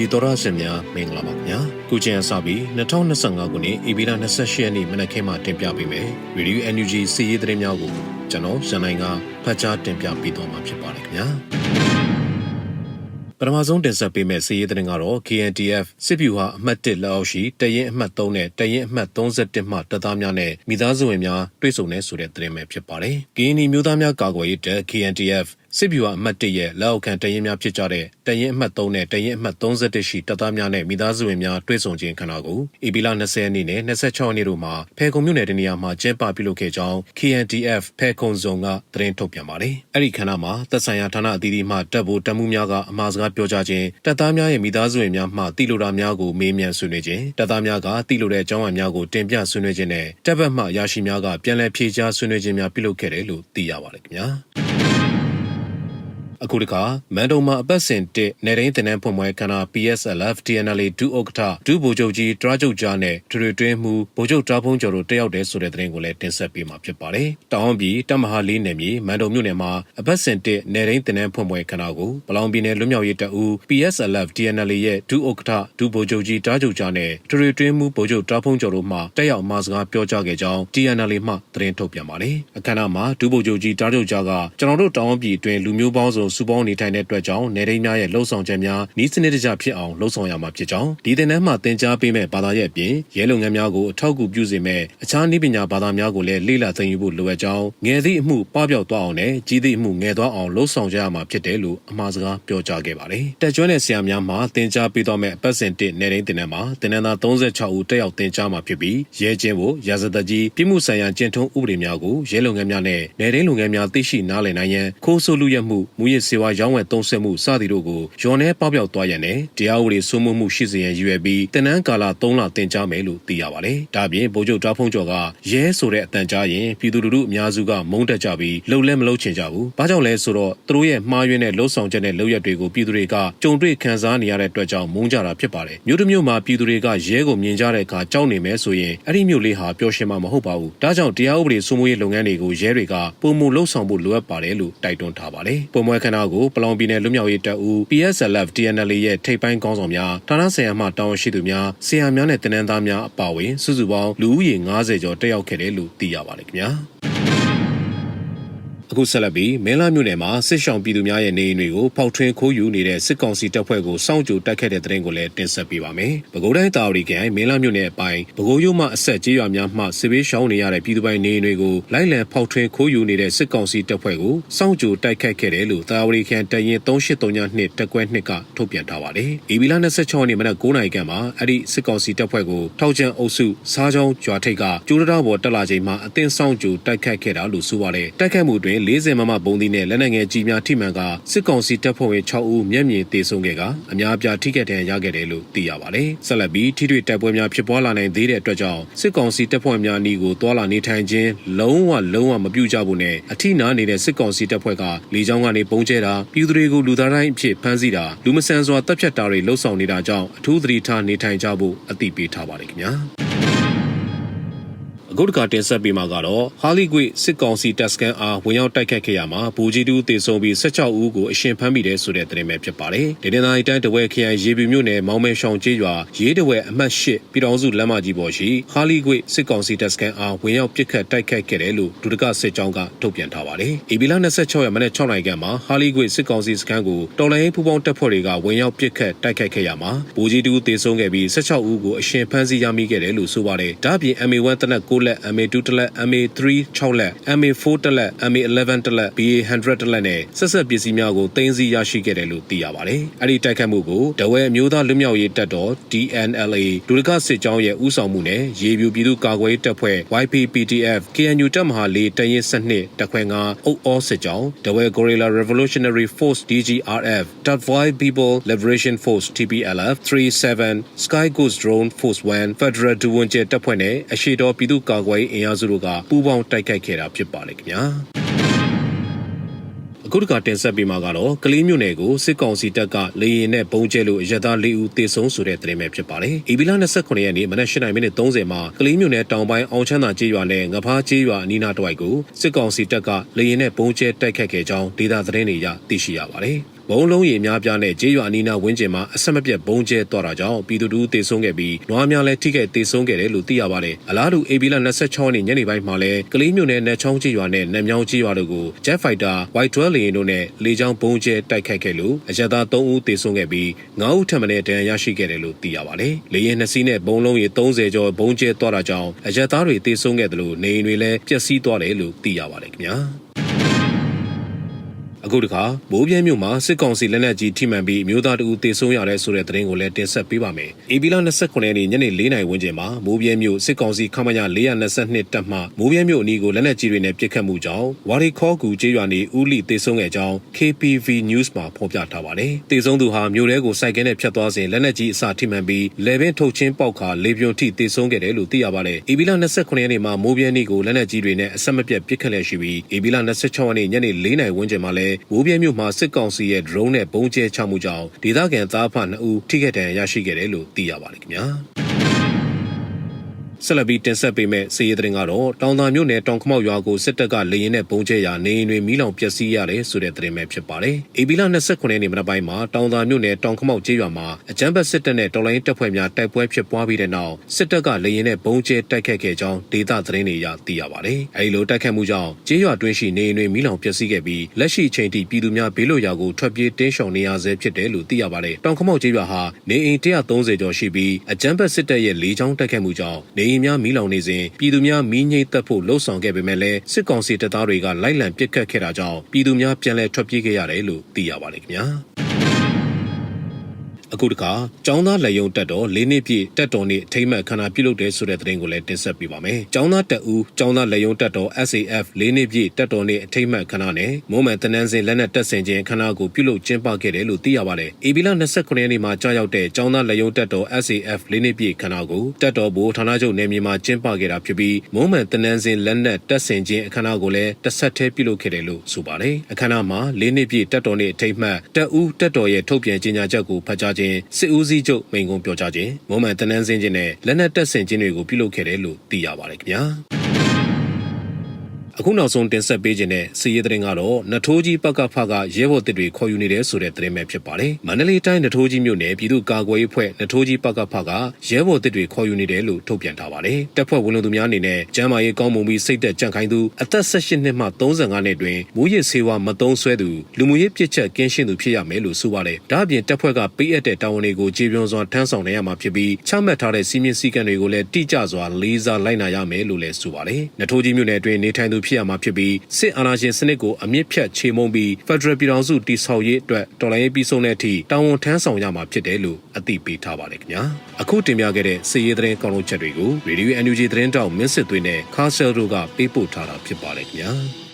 ကြီးတော်ရရှင်များမင်္ဂလာပါခင်ဗျာခုချိန်အစပြီး2025ခုနှစ်ဧပြီလ28ရက်နေ့မနက်ခင်းမှာတင်ပြပေးမယ် Radio NUG စီးရီးသတင်းများကိုကျွန်တော်ရန်နိုင်ကဖတ်ကြားတင်ပြပေးသွားမှာဖြစ်ပါတယ်ခင်ဗျာပထမဆုံးတင်ဆက်ပေးမယ့်စီးရီးသတင်းကတော့ KNTF စစ်ဗျူဟာအမှတ်1လက်အောက်ရှိတရင်အမှတ်3နဲ့တရင်အမှတ်31မှတပ်သားများနဲ့မိသားစုဝင်များတွေ့ဆုံနေဆိုတဲ့သတင်းပဲဖြစ်ပါတယ်။ KNI မျိုးသားများကာကွယ်ရေးတပ် KNTF စစ်ဗျူဟာအမှတ်1ရဲ့လက်အောက်ခံတရင်များဖြစ်ကြတဲ့တရင်အမှတ်3နဲ့တရင်အမှတ်31ရှိတပ်သားများနဲ့မိသားစုဝင်များတွေ့ဆုံခြင်းခဏကိုဧပြီလ20ရက်နေ့နဲ့26ရက်နေ့တို့မှာဖဲခုံမြို့နယ်တနေရာမှာကျင်းပပြုလုပ်ခဲ့ကြောင်း KNTF ဖဲခုံဇုံကသတင်းထုတ်ပြန်ပါတယ်။အဲ့ဒီခဏမှာသက်ဆိုင်ရာဌာနအသီးသီးမှတပ်ဗိုလ်တပ်မှုများကအမှားစကားပြောကြားခြင်းတပ်သားများရဲ့မိသားစုဝင်များမှတိလိုတာများကိုမေးမြန်းဆွေးနွေးခြင်းတပ်သားများကတိလိုတဲ့အကြောင်းအရာများကိုတင်ပြဆွေးနွေးခြင်းနဲ့တပ်ဘက်မှရရှိများကပြန်လည်ဖြေကြားဆွေးနွေးခြင်းများပြုလုပ်ခဲ့တယ်လို့သိရပါတယ်ခင်ဗျာ။ အခုတခါမန်တုံမှာအပတ်စဉ်တစ်နေတိုင်းတင်နန်းဖွင့်ပွဲခန္ဓာ PSLF TNL ဒုဥက္ကဋ္ဌဒုဗိုလ်ချုပ်ကြီးတရချုပ်ကြားနဲ့ထွေထွေတွင်းမှုဗိုလ်ချုပ်တာဖုံးကျော်တို့တက်ရောက်တဲ့ဆိုတဲ့သတင်းကိုလည်းတင်ဆက်ပေးမှာဖြစ်ပါတယ်။တောင်ပြည်တမဟာလေးနယ်မြေမန်တုံမြို့နယ်မှာအပတ်စဉ်တစ်နေတိုင်းတင်နန်းဖွင့်ပွဲခန္ဓာကိုပလောင်ပြည်နယ်လွတ်မြောက်ရေးတပ်ဦး PSLF TNL ရဲ့ဒုဥက္ကဋ္ဌဒုဗိုလ်ချုပ်ကြီးတရချုပ်ကြားနဲ့ထွေထွေတွင်းမှုဗိုလ်ချုပ်တာဖုံးကျော်တို့မှတက်ရောက်မှာစကားပြောကြားခဲ့ကြောင်း TNL မှသတင်းထုတ်ပြန်ပါတယ်။အခမ်းအနားမှာဒုဗိုလ်ချုပ်ကြီးတရချုပ်ကြားကကျွန်တော်တို့တောင်ပြည်အတွင်းလူမျိုးပေါင်းစုံစုပေါင်းနေထိုင်တဲ့အတွက်ကြောင့်နေရင်းများရဲ့လှုပ်ဆောင်ချက်များဤစနစ်တကျဖြစ်အောင်လှုပ်ဆောင်ရမှာဖြစ်ကြောင်းဒီတင်တန်းမှာသင်ကြားပေးမဲ့ဘာသာရပ်အပြင်ရဲလုပ်ငန်းများကိုအထောက်အကူပြုစေမဲ့အခြားနည်းပညာဘာသာများကိုလည်းလေ့လာသင်ယူဖို့လိုအပ်ကြောင်းငယ်သည့်အမှုပပျောက်သွားအောင်နဲ့ကြီးသည့်အမှုငယ်သွားအောင်လှုပ်ဆောင်ကြရမှာဖြစ်တယ်လို့အမှားစကားပြောကြားခဲ့ပါတယ်တက်ကျွမ်းတဲ့ဆရာများမှာသင်ကြားပေးသွားမဲ့အပတ်စဉ်တစ်နေရင်းတင်တန်းမှာတင်နန်းသား36ဦးတက်ရောက်သင်ကြားမှာဖြစ်ပြီးရဲချင်းကိုရာဇသက်ကြီးပြည်မှုဆိုင်ရာကျင့်ထုံးဥပဒေများကိုရဲလုပ်ငန်းများနဲ့နေရင်းလုပ်ငန်းများသိရှိနားလည်နိုင်ရန်ခိုးဆိုးလူရက်မှုမူရစ်စေဝါရောင်းဝယ်သုံးစွဲမှုစသည်တို့ကိုရော်နေပေါပြောက်သွားရန်နဲ့တရားဥပဒေစိုးမိုးမှုရှိစေရန်ရည်ရွယ်ပြီးတင်နန်းကာလ3လတင်ကြားမယ်လို့သိရပါတယ်။ဒါပြင်ဗိုလ်ချုပ်တားဖုံးကျော်ကရဲဆိုတဲ့အတန်ကြားရင်ပြည်သူလူထုအများစုကမုန်းတက်ကြပြီးလှုပ်လဲမလှုပ်ချင်ကြဘူး။ဘာကြောင့်လဲဆိုတော့သူတို့ရဲ့မှားယွင်းတဲ့လှုပ်ဆောင်ချက်နဲ့လှုပ်ရက်တွေကိုပြည်သူတွေကကြုံတွေ့ခံစားနေရတဲ့အတွက်ကြောင့်မုန်းကြတာဖြစ်ပါတယ်။မြို့တစ်မြို့မှာပြည်သူတွေကရဲကိုမြင်ကြတဲ့အခါကြောက်နေမယ်ဆိုရင်အဲ့ဒီမြို့လေးဟာပျော်ရွှင်မှာမဟုတ်ပါဘူး။ဒါကြောင့်တရားဥပဒေစိုးမိုးရေးလုပ်ငန်းတွေကိုရဲတွေကပုံမှုလှုပ်ဆောင်ဖို့လိုအပ်ပါတယ်လို့တိုက်တွန်းထားပါတယ်။ပုံမွဲခန္ဓာကိုပလောင်ပြည်နယ်လွတ်မြောက်ရေးတပ်ဦး PSLF TNL ရဲ့ထိပ်ပိုင်းကောင်းဆောင်များဌာနဆိုင်ရာမှတာဝန်ရှိသူများဆရာများနဲ့တင်နန်းသားများအပါအဝင်စုစုပေါင်းလူဦးရေ90ကျော်တက်ရောက်ခဲ့တယ်လို့သိရပါတယ်ခင်ဗျာ အခုဆက်လက်ပြီးမင်းလာမြို့နယ်မှာစစ်ဆောင်ပြည်သူများရဲ့နေအိမ်တွေကိုဖောက်ထွင်းခိုးယူနေတဲ့စစ်ကောင်စီတပ်ဖွဲ့ကိုစောင့်ကြိုတက်ခဲ့တဲ့တဲ့ရင်ကိုလည်းတင်ဆက်ပေးပါမယ်။ပဲခူးတိုင်းတာဝတီခိုင်မင်းလာမြို့နယ်အပိုင်းပဲခူးရုံမှအဆက်ကြေးရွာများမှစစ်ဘေးရှောင်းနေရတဲ့ပြည်သူပိုင်းနေအိမ်တွေကိုလိုက်လံဖောက်ထွင်းခိုးယူနေတဲ့စစ်ကောင်စီတပ်ဖွဲ့ကိုစောင့်ကြိုတိုက်ခိုက်ခဲ့တယ်လို့တာဝတီခိုင်တရင်3832တက်ကွဲနှစ်ကထုတ်ပြန်ထားပါတယ်။ဧပြီလ26ရက်နေ့မနက်9:00နာရီခန့်မှာအဲ့ဒီစစ်ကောင်စီတပ်ဖွဲ့ကိုထောက်ချန်အုပ်စုစားချောင်းကျွာထိပ်ကကျိုးတော်ပေါ်တက်လာချိန်မှာအသင်းဆောင်ကြိုတိုက်ခိုက်ခဲ့တာလို့ဆိုပါတယ်။တိုက်ခိုက်မှုတွင်40မမဘုံသီးနဲ့လက်နက်ငယ်ကြီးများထိမှန်ကစစ်ကောင်စီတပ်ဖွဲ့ဝင်6ဦးမျက်မြင်သေဆုံးခဲ့ကအများအပြားထိခိုက်ဒဏ်ရာရခဲ့တယ်လို့သိရပါတယ်။ဆက်လက်ပြီးထိတွေ့တိုက်ပွဲများဖြစ်ပွားလာနိုင်သေးတဲ့အတွက်ကြောင့်စစ်ကောင်စီတပ်ဖွဲ့များအနီးကိုတွာလာနေထိုင်ခြင်းလုံးဝလုံးဝမပြုကြဘူးနဲ့အထိနာနေတဲ့စစ်ကောင်စီတပ်ဖွဲ့ကလေကြောင်းကနေပုံကျဲတာပြည်သူတွေကိုလူသားတိုင်းအဖြစ်ဖမ်းဆီးတာလူမဆန်စွာတပ်ဖြတ်တာတွေလှုပ်ဆောင်နေတာကြောင့်အထူးသတိထားနေထိုင်ကြဖို့အသိပေးထားပါတယ်ခင်ဗျာ။ အခုတခါတင်ဆက်ပေးမှာကတော့ဟာလီကွေစစ်ကောင်စီတပ်စခန်းအားဝင်ရောက်တိုက်ခတ်ခဲ့ရမှာဘူဂျီတူတေဆုံးပြီး16ဦးကိုအရှင်ဖမ်းမိတယ်ဆိုတဲ့သတင်းပဲဖြစ်ပါတယ်။ဒေသနာတိုင်းတဝဲခရိုင်ရေပြူမြို့နယ်မောင်မဲရှောင်ကျေးရွာရေးတဝဲအမှတ်၈ပြည်တော်စုလမ်းမကြီးပေါ်ရှိဟာလီကွေစစ်ကောင်စီတပ်စခန်းအားဝင်ရောက်ပစ်ခတ်တိုက်ခတ်ခဲ့တယ်လို့ဒုဒကစစ်ကြောင်းကထုတ်ပြန်ထားပါတယ်။ဧပြီလ26ရက်မနေ့6နိုင်ခန့်မှာဟာလီကွေစစ်ကောင်စီစခန်းကိုတော်လိုင်းဖူးပေါင်းတပ်ဖွဲ့တွေကဝင်ရောက်ပစ်ခတ်တိုက်ခတ်ခဲ့ရမှာဘူဂျီတူတေဆုံးခဲ့ပြီး16ဦးကိုအရှင်ဖမ်းဆီးရမိခဲ့တယ်လို့ဆိုပါတယ်။ဒါ့အပြင် MA1 တနက်6လက် MA2 တလက် MA3 6လက် MA4 တလက် MA11 တလက် BA100 တလက်နဲ့ဆက်ဆက်ပစ္စည်းများကိုတင်စီရရှိခဲ့တယ်လို့သိရပါတယ်။အဲ့ဒီတိုက်ခတ်မှုကိုဒဝဲအမျိုးသားလွတ်မြောက်ရေးတပ်တော် DNLA ဒုရကစစ်ကြောင်းရဲ့ဦးဆောင်မှုနဲ့ရေပြူပြည်သူ့ကာကွယ်ရေးတပ်ဖွဲ့ YPPTF KNU တပ်မဟာ၄တရင်စနစ်တပ်ခွဲ9အုပ်အောစစ်ကြောင်းဒဝဲ Gorilla Revolutionary Force DGRF .5 People Liberation Force TPLF 37 Sky Ghost Drone Force 1 Federal ဒူဝန်ကျဲတပ်ဖွဲ့နဲ့အရှိတော်ပြည်သူ့ကာကွယ်ရေးအင်အားစုတို့ကပူးပေါင်းတိုက်ခိုက်ခဲ့တာဖြစ်ပါတယ်ခင်ဗျာအခုတကတင်ဆက်ပေးမှာကတော့ကလေးမျိုးနယ်ကိုစစ်ကောင်စီတပ်ကလေရင်နဲ့ပုံကျဲလို့ရသား၄ဦးတေဆုံးဆိုတဲ့သတင်းပဲဖြစ်ပါတယ်။ဧပြီလ29ရက်နေ့မနက်၈မိနစ်30မှာကလေးမျိုးနယ်တောင်ပိုင်းအောင်ချမ်းသာကျေးရွာနဲ့ငဖားကျေးရွာအနီးနားတစ်ဝိုက်ကိုစစ်ကောင်စီတပ်ကလေရင်နဲ့ပုံကျဲတိုက်ခတ်ခဲ့ကြောင်းဒေသသတင်းတွေအရသိရှိရပါတယ်။ ဘုံလုံးရီအများပြားနဲ့ကျေးရွာအနီးနားဝန်းကျင်မှာအဆက်မပြတ်ဘုံကျဲသွားတာကြောင့်ပြည်သူတို့တေဆုံးခဲ့ပြီးနွားများလည်းထိခိုက်တေဆုံးခဲ့တယ်လို့သိရပါတယ်အလားတူအေဘီလာ26ရက်နေ့ညနေပိုင်းမှာလည်းကလေးမျိုးနဲ့နတ်ချောင်းကျေးရွာနဲ့နတ်မြောင်းကျေးရွာတို့ကို Jet Fighter White 12 လေယာဉ်တို့နဲ့လေကြောင်းဘုံကျဲတိုက်ခိုက်ခဲ့လို့အရက်သား3ဦးတေဆုံးခဲ့ပြီး9ဦးထပ်မံတဲ့ဒဏ်ရာရရှိခဲ့တယ်လို့သိရပါတယ်လေယာဉ်နှစ်စီးနဲ့ဘုံလုံးရီ30ကျော်ဘုံကျဲသွားတာကြောင့်အရက်သားတွေတေဆုံးခဲ့တယ်လို့နေအိမ်တွေလည်းပျက်စီးသွားတယ်လို့သိရပါတယ်ခင်ဗျာ အခုတခါမိုးပြဲမြို့မှာစစ်ကောင်စီလက်နက်ကြီးထိမှန်ပြီးအမျိုးသားတဦးတေဆုံးရတဲ့ဆိုတဲ့သတင်းကိုလည်းတင်ဆက်ပေးပါမယ်။အေဘီလာ29ရက်နေ့ညနေ4နာရီဝန်းကျင်မှာမိုးပြဲမြို့စစ်ကောင်စီခမရ422တပ်မှမိုးပြဲမြို့အနီးကိုလက်နက်ကြီးတွေနဲ့ပစ်ခတ်မှုကြောင့်ဝါရီခေါကူကျေးရွာနေဦးလီတေဆုံးခဲ့ကြောင်း KPV News မှာဖော်ပြထားပါတယ်။တေဆုံးသူဟာမြို့ထဲကိုစိုက်ကဲနဲ့ဖြတ်သွားစဉ်လက်နက်ကြီးအစထိမှန်ပြီးလေပင်ထုတ်ချင်းပေါက်ခါလေပြွန်ထိတေဆုံးခဲ့တယ်လို့သိရပါတယ်။အေဘီလာ29ရက်နေ့မှာမိုးပြဲနေ့ကိုလက်နက်ကြီးတွေနဲ့အဆက်မပြတ်ပစ်ခတ်လျက်ရှိပြီးအေဘီလာ26ရက်နေ့ညနေ4နာရီဝန်းကျင်မှာလည်းမိုးပြဲမြို့မှာစစ်ကောင်စီရဲ့ drone နဲ့ပုံကျဲချမှုကြောင့်ဒေသခံသားဖ2ဦးထိခိုက်ဒဏ်ရာရရှိခဲ့တယ်လို့သိရပါတယ်ခင်ဗျာ။ ဆက်လက်ပြီးတင်ဆက်ပေးမယ့်စီးရီးသတင်းကတော့တောင်သာမြို့နယ်တောင်ခမောက်ရွာကိုစစ်တပ်ကလေရင်နဲ့ပုံကျဲရာနေအိမ်တွေမီးလောင်ပျက်စီးရတယ်ဆိုတဲ့သတင်းပဲဖြစ်ပါတယ်။အေဘီလာ29ရက်နေ့မနက်ပိုင်းမှာတောင်သာမြို့နယ်တောင်ခမောက်ကျေးရွာမှာအကြမ်းဖက်စစ်တပ်နဲ့တော်လိုင်းတပ်ဖွဲ့များတိုက်ပွဲဖြစ်ပွားပြီးတဲ့နောက်စစ်တပ်ကလေရင်နဲ့ပုံကျဲတိုက်ခတ်ခဲ့ကြောင်းဒေသသတင်းတွေအရသိရပါတယ်။အဲဒီလိုတိုက်ခတ်မှုကြောင့်ကျေးရွာတွင်းရှိနေအိမ်တွေမီးလောင်ပျက်စီးခဲ့ပြီးလက်ရှိအချိန်ထိပြည်သူများဘေးလွတ်ရာကိုထွက်ပြေးတင်းရှောင်နေရဆဲဖြစ်တယ်လို့သိရပါတယ်။တောင်ခမောက်ကျေးရွာဟာနေအိမ်130ကျော်ရှိပြီးအကြမ်းဖက်စစ်တပ်ရဲ့လေကြောင်းတိုက်ခတ်မှုကြောင့်နေအိမ်များမီးလောင်နေစဉ်ပြည်သူများမီးငိမ့်သက်ဖို့လှုံ့ဆော်ခဲ့ပေမဲ့လည်းစစ်ကောင်စီတပ်သားတွေကလိုက်လံပစ်ခတ်ခဲ့တာကြောင့်ပြည်သူများပြန်လည်ထွက်ပြေးခဲ့ရတယ်လို့သိရပါတယ်ခင်ဗျာ။ အခုတခါကျောင်းသားလက်ယုံတက်တော်၄နှစ်ပြည့်တက်တော်နေ့အထိမ်းအမှတ်ခမ်းနားပြုလုပ်တယ်ဆိုတဲ့သတင်းကိုလည်းတင်ဆက်ပေးပါမယ်။ကျောင်းသားတက်ဦးကျောင်းသားလက်ယုံတက်တော် SAF ၄နှစ်ပြည့်တက်တော်နေ့အထိမ်းအမှတ်ခမ်းနားနဲ့မွမ်းမံတနန်းစင်လက်နက်တက်ဆင်ခြင်းခမ်းနားကိုပြုလုပ်ကျင်းပခဲ့တယ်လို့သိရပါတယ်။ AB လ29ရက်နေ့မှာကြာရောက်တဲ့ကျောင်းသားလက်ယုံတက်တော် SAF ၄နှစ်ပြည့်ခမ်းနားကိုတက်တော်ဘိုဌာနချုပ်နယ်မြေမှာကျင်းပခဲ့တာဖြစ်ပြီးမွမ်းမံတနန်းစင်လက်နက်တက်ဆင်ခြင်းအခမ်းအနားကိုလည်းတစ်ဆက်တည်းပြုလုပ်ခဲ့တယ်လို့ဆိုပါတယ်။အခမ်းအနားမှာ၄နှစ်ပြည့်တက်တော်နေ့အထိမ်းအမှတ်တက်ဦးတက်တော်ရဲ့ထုတ်ပြန်ကြေညာချက်ကိုဖတ်ကြားခြင်းစစ်ဦးစီးချုပ်မိန်ကုန်းပြောကြားခြင်းမုံမှန်တနန်းစင်ခြင်းနဲ့လက်နက်တက်ဆင်ခြင်းတွေကိုပြုလုပ်ခဲ့တယ်လို့သိရပါတယ်ခင်ဗျာ။ အခုနောက်ဆုံးတင်ဆက်ပေးခြင်းတဲ့စီရေးသတင်းကတော့နထိုးကြီးပကဖကရဲဘော်တစ်တွေခေါ်ယူနေတဲ့ဆိုတဲ့သတင်းပဲဖြစ်ပါတယ်။မန္တလေးတိုင်းနထိုးကြီးမြို့နယ်ပြည်သူ့ကာကွယ်ရေးအဖွဲ့နထိုးကြီးပကဖကရဲဘော်တစ်တွေခေါ်ယူနေတယ်လို့ထုတ်ပြန်ထားပါတယ်။တပ်ဖွဲ့ဝင်လုံသူများအနေနဲ့ကျန်းမာရေးကောင်းမွန်ပြီးစိတ်သက်ကြံ့ခိုင်သူအသက်18နှစ်မှ35နှစ်တွင်မူရစ်ဆေးဝါးမသုံးဆွဲသူလူမှုရေးပြစ်ချက်ကင်းရှင်းသူဖြစ်ရမယ်လို့ဆိုပါတယ်။ဒါ့အပြင်တပ်ဖွဲ့ကပေးအပ်တဲ့တာဝန်တွေကိုခြေပြုံစွာထမ်းဆောင်နိုင်ရမှာဖြစ်ပြီးချမှတ်ထားတဲ့စီမင်းစည်းကမ်းတွေကိုလည်းတိကျစွာလေးစားလိုက်နာရမယ်လို့လည်းဆိုပါတယ်။နထိုးကြီးမြို့နယ်အတွင်းနေထိုင်သူဖြစ်ရမှာဖြစ်ပြီးစစ်အာဏာရှင်စနစ်ကိုအမြင့်ဖြတ်ချေမှုန်းပြီးဖက်ဒရယ်ပြည်ထောင်စုတည်ဆောက်ရေးအတွက်တော်လှန်ရေးပြီးဆုံးတဲ့အထိတာဝန်ထမ်းဆောင်ရမှာဖြစ်တယ်လို့အသိပေးထားပါတယ်ခင်ဗျာအခုတင်ပြခဲ့တဲ့စစ်ရေးသတင်းကောင်းလုံးချက်တွေကို Radio NUG သတင်းတောက်မင်းစစ်သွေးနဲ့ခါဆယ်တို့ကပေးပို့ထားတာဖြစ်ပါတယ်ခင်ဗျာ